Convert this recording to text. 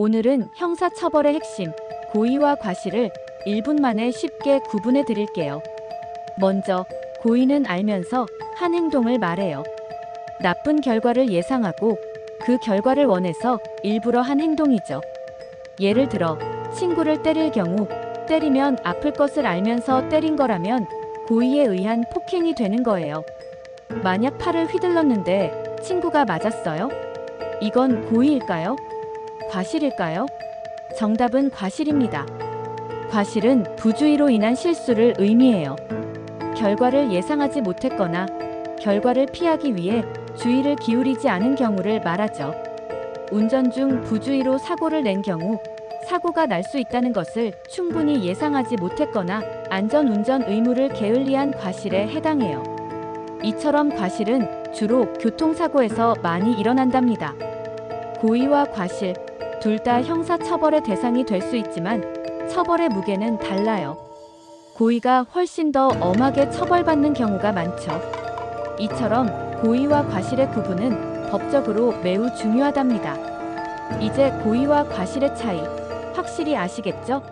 오늘은 형사처벌의 핵심, 고의와 과실을 1분 만에 쉽게 구분해 드릴게요. 먼저, 고의는 알면서 한 행동을 말해요. 나쁜 결과를 예상하고 그 결과를 원해서 일부러 한 행동이죠. 예를 들어, 친구를 때릴 경우, 때리면 아플 것을 알면서 때린 거라면 고의에 의한 폭행이 되는 거예요. 만약 팔을 휘둘렀는데 친구가 맞았어요? 이건 고의일까요? 과실일까요? 정답은 과실입니다. 과실은 부주의로 인한 실수를 의미해요. 결과를 예상하지 못했거나 결과를 피하기 위해 주의를 기울이지 않은 경우를 말하죠. 운전 중 부주의로 사고를 낸 경우 사고가 날 수 있다는 것을 충분히 예상하지 못했거나 안전운전 의무를 게을리한 과실에 해당해요. 이처럼 과실은 주로 교통사고에서 많이 일어난답니다. 고의와 과실, 둘 다 형사처벌의 대상이 될 수 있지만 처벌의 무게는 달라요. 고의가 훨씬 더 엄하게 처벌받는 경우가 많죠. 이처럼 고의와 과실의 구분은 법적으로 매우 중요하답니다. 이제 고의와 과실의 차이 확실히 아시겠죠?